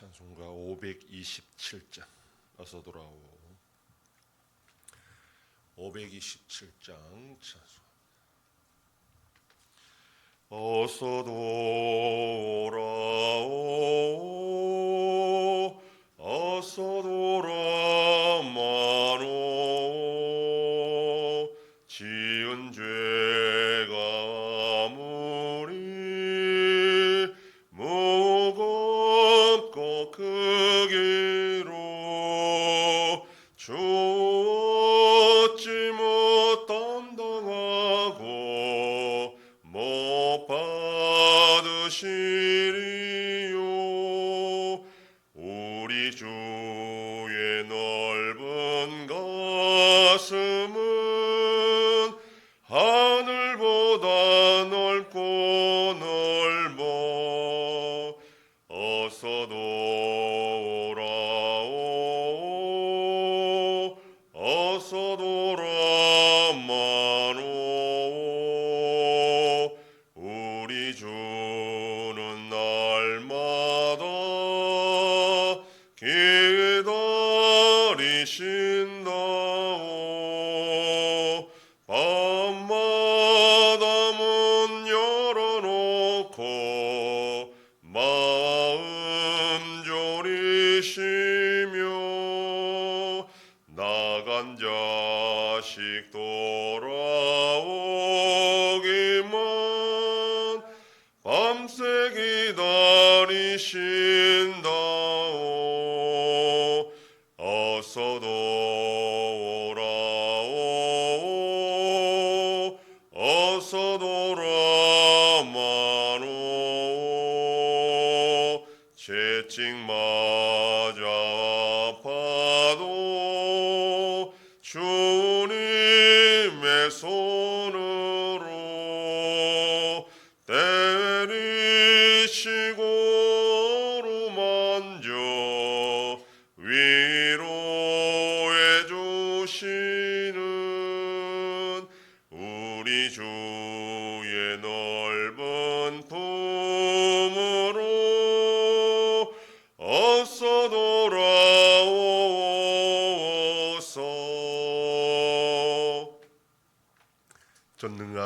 찬송가 527장. 어서 돌아오. 527장 찬송 어서 돌아오. 어서 돌아마노. 지 받 기다리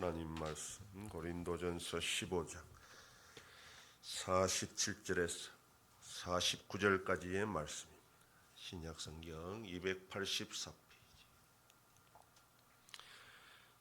하나님 말씀 고린도전서 15장 47절에서 49절까지의 말씀입니다. 신약 성경 284페이지.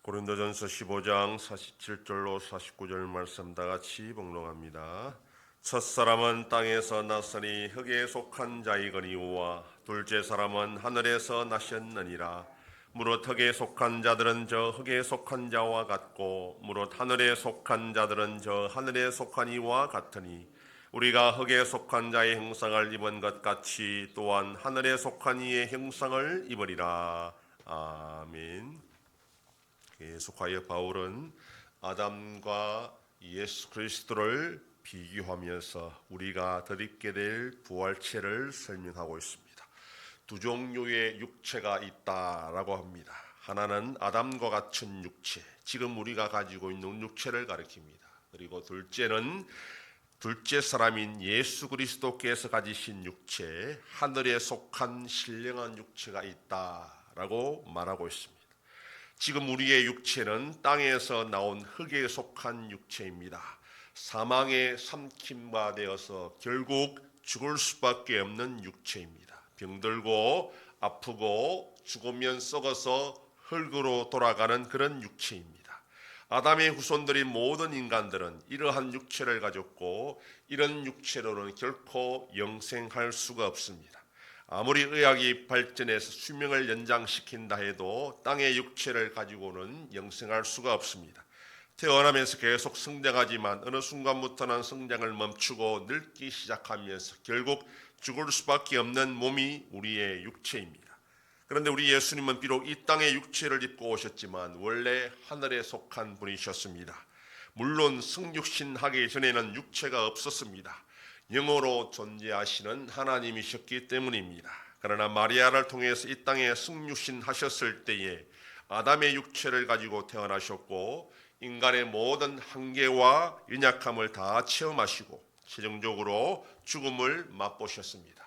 고린도전서 15장 47절로 49절 말씀 다 같이 봉독합니다. 첫 사람은 땅에서 났으니 흙에 속한 자이거니와 둘째 사람은 하늘에서 나셨느니라. 무릇 흙에 속한 자들은 저 흙에 속한 자와 같고 무릇 하늘에 속한 자들은 저 하늘에 속한 이와 같으니 우리가 흙에 속한 자의 형상을 입은 것 같이 또한 하늘에 속한 이의 형상을 입으리라. 아멘. 계속하여 바울은 아담과 예수 그리스도를 비교하면서 우리가 덧입게 될 부활체를 설명하고 있습니다. 두 종류의 육체가 있다라고 합니다. 하나는 아담과 같은 육체, 지금 우리가 가지고 있는 육체를 가리킵니다. 그리고 둘째는 둘째 사람인 예수 그리스도께서 가지신 육체, 하늘에 속한 신령한 육체가 있다라고 말하고 있습니다. 지금 우리의 육체는 땅에서 나온 흙에 속한 육체입니다. 사망의 삼킴바 되어서 결국 죽을 수밖에 없는 육체입니다. 병들고 아프고 죽으면 썩어서 흙으로 돌아가는 그런 육체입니다. 아담의 후손들인 모든 인간들은 이러한 육체를 가졌고 이런 육체로는 결코 영생할 수가 없습니다. 아무리 의학이 발전해서 수명을 연장시킨다 해도 땅의 육체를 가지고는 영생할 수가 없습니다. 태어나면서 계속 성장하지만 어느 순간부터는 성장을 멈추고 늙기 시작하면서 결국 죽을 수밖에 없는 몸이 우리의 육체입니다. 그런데 우리 예수님은 비록 이 땅의 육체를 입고 오셨지만 원래 하늘에 속한 분이셨습니다. 물론 성육신 하기 전에는 육체가 없었습니다. 영어로 존재하시는 하나님이셨기 때문입니다. 그러나 마리아를 통해서 이 땅에 성육신 하셨을 때에 아담의 육체를 가지고 태어나셨고 인간의 모든 한계와 연약함을 다 체험하시고 최종적으로 죽음을 맛보셨습니다.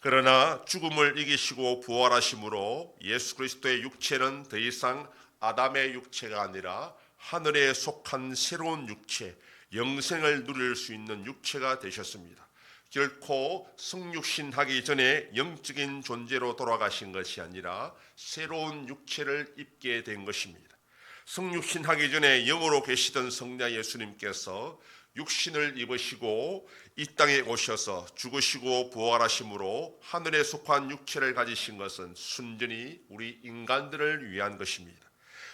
그러나 죽음을 이기시고 부활하심으로 예수 그리스도의 육체는 더 이상 아담의 육체가 아니라 하늘에 속한 새로운 육체, 영생을 누릴 수 있는 육체가 되셨습니다. 결코 성육신하기 전에 영적인 존재로 돌아가신 것이 아니라 새로운 육체를 입게 된 것입니다. 성육신하기 전에 영으로 계시던 성자 예수님께서 육신을 입으시고 이 땅에 오셔서 죽으시고 부활하심으로 하늘에 속한 육체를 가지신 것은 순전히 우리 인간들을 위한 것입니다.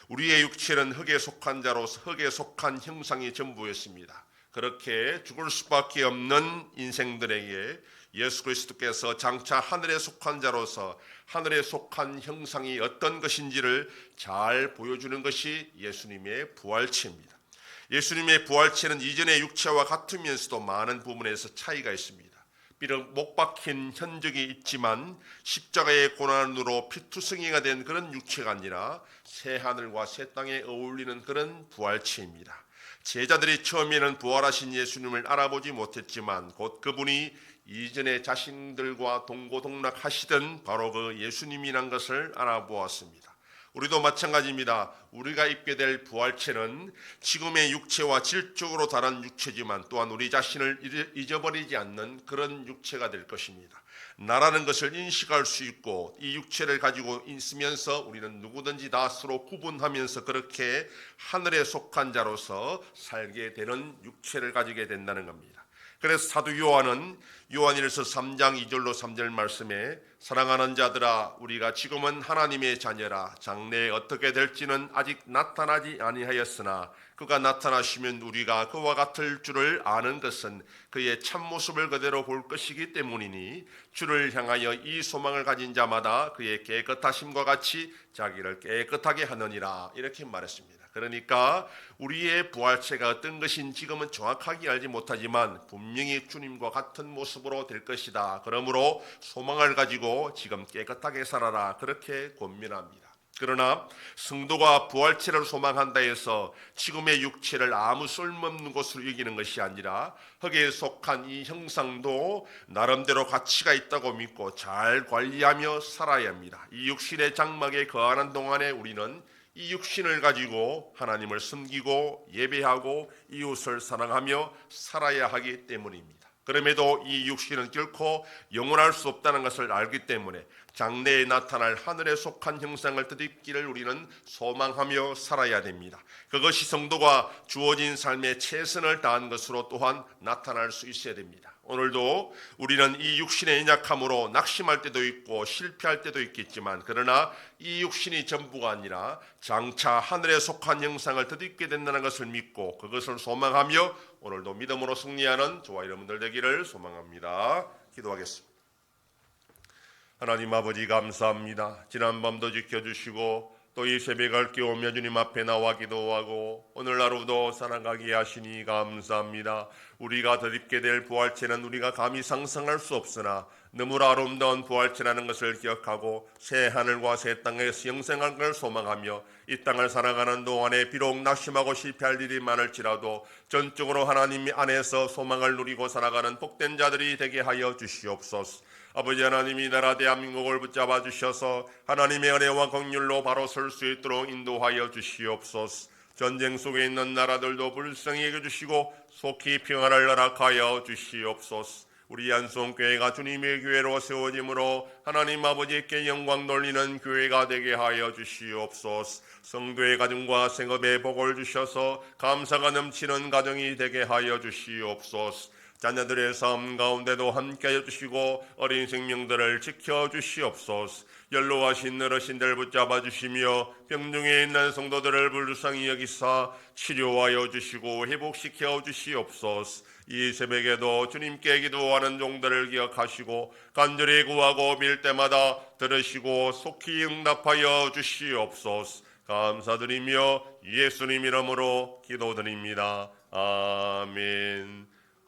우리의 육체는 흙에 속한 자로서 흙에 속한 형상이 전부였습니다. 그렇게 죽을 수밖에 없는 인생들에게 예수 그리스도께서 장차 하늘에 속한 자로서 하늘에 속한 형상이 어떤 것인지를 잘 보여주는 것이 예수님의 부활체입니다. 예수님의 부활체는 이전의 육체와 같으면서도 많은 부분에서 차이가 있습니다. 비록 못 박힌 흔적이 있지만 십자가의 고난으로 피투성이가 된 그런 육체가 아니라 새 하늘과 새 땅에 어울리는 그런 부활체입니다. 제자들이 처음에는 부활하신 예수님을 알아보지 못했지만 곧 그분이 이전에 자신들과 동고동락하시던 바로 그 예수님이란 것을 알아보았습니다. 우리도 마찬가지입니다. 우리가 입게 될 부활체는 지금의 육체와 질적으로 다른 육체지만 또한 우리 자신을 잊어버리지 않는 그런 육체가 될 것입니다. 나라는 것을 인식할 수 있고 이 육체를 가지고 있으면서 우리는 누구든지 다 서로 구분하면서 그렇게 하늘에 속한 자로서 살게 되는 육체를 가지게 된다는 겁니다. 그래서 사도 요한은 요한일서 3장 2절로 3절 말씀에 사랑하는 자들아 우리가 지금은 하나님의 자녀라 장래에 어떻게 될지는 아직 나타나지 아니하였으나 그가 나타나시면 우리가 그와 같을 줄을 아는 것은 그의 참모습을 그대로 볼 것이기 때문이니 주를 향하여 이 소망을 가진 자마다 그의 깨끗하심과 같이 자기를 깨끗하게 하느니라 이렇게 말했습니다. 그러니까 우리의 부활체가 어떤 것인 지금은 정확하게 알지 못하지만 분명히 주님과 같은 모습으로 될 것이다. 그러므로 소망을 가지고 지금 깨끗하게 살아라. 그렇게 권면합니다. 그러나 성도가 부활체를 소망한다 해서 지금의 육체를 아무 쓸모없는 것으로 이기는 것이 아니라 흙에 속한 이 형상도 나름대로 가치가 있다고 믿고 잘 관리하며 살아야 합니다. 이 육신의 장막에 거하는 동안에 우리는 이 육신을 가지고 하나님을 섬기고 예배하고 이웃을 사랑하며 살아야 하기 때문입니다. 그럼에도 이 육신은 결코 영원할 수 없다는 것을 알기 때문에 장래에 나타날 하늘에 속한 형상을 뜻입기를 우리는 소망하며 살아야 됩니다. 그것이 성도가 주어진 삶의 최선을 다한 것으로 또한 나타날 수 있어야 됩니다. 오늘도 우리는 이 육신의 연약함으로 낙심할 때도 있고 실패할 때도 있겠지만 그러나 이 육신이 전부가 아니라 장차 하늘에 속한 형상을 덧입게 된다는 것을 믿고 그것을 소망하며 오늘도 믿음으로 승리하는 저와 여러분들 되기를 소망합니다. 기도하겠습니다. 하나님 아버지 감사합니다. 지난밤도 지켜주시고 또 이 새벽을 깨우며 주님 앞에 나와 기도하고 오늘 하루도 살아가게 하시니 감사합니다. 우리가 덧입게 될 부활체는 우리가 감히 상상할 수 없으나 너무나 아름다운 부활체라는 것을 기억하고 새 하늘과 새 땅에서 영생할 걸 소망하며 이 땅을 살아가는 동안에 비록 낙심하고 실패할 일이 많을지라도 전적으로 하나님 안에서 소망을 누리고 살아가는 복된 자들이 되게 하여 주시옵소서. 아버지 하나님 이 나라 대한민국을 붙잡아 주셔서 하나님의 은혜와 긍휼로 바로 설 수 있도록 인도하여 주시옵소서. 전쟁 속에 있는 나라들도 불쌍히 여겨 주시고 속히 평안을 허락하여 주시옵소서. 우리 안송교회가 주님의 교회로 세워짐으로 하나님 아버지께 영광 돌리는 교회가 되게 하여 주시옵소서. 성도의 가정과 생업에 복을 주셔서 감사가 넘치는 가정이 되게 하여 주시옵소서. 자녀들의 삶 가운데도 함께 해 주시고 어린 생명들을 지켜 주시옵소서. 연로하신 어르신들 붙잡아 주시며 병중에 있는 성도들을 불쌍히 여기사 치료하여 주시고 회복시켜 주시옵소서. 이 새벽에도 주님께 기도하는 종들을 기억하시고 간절히 구하고 빌 때마다 들으시고 속히 응답하여 주시옵소서. 감사드리며 예수님 이름으로 기도드립니다. 아멘.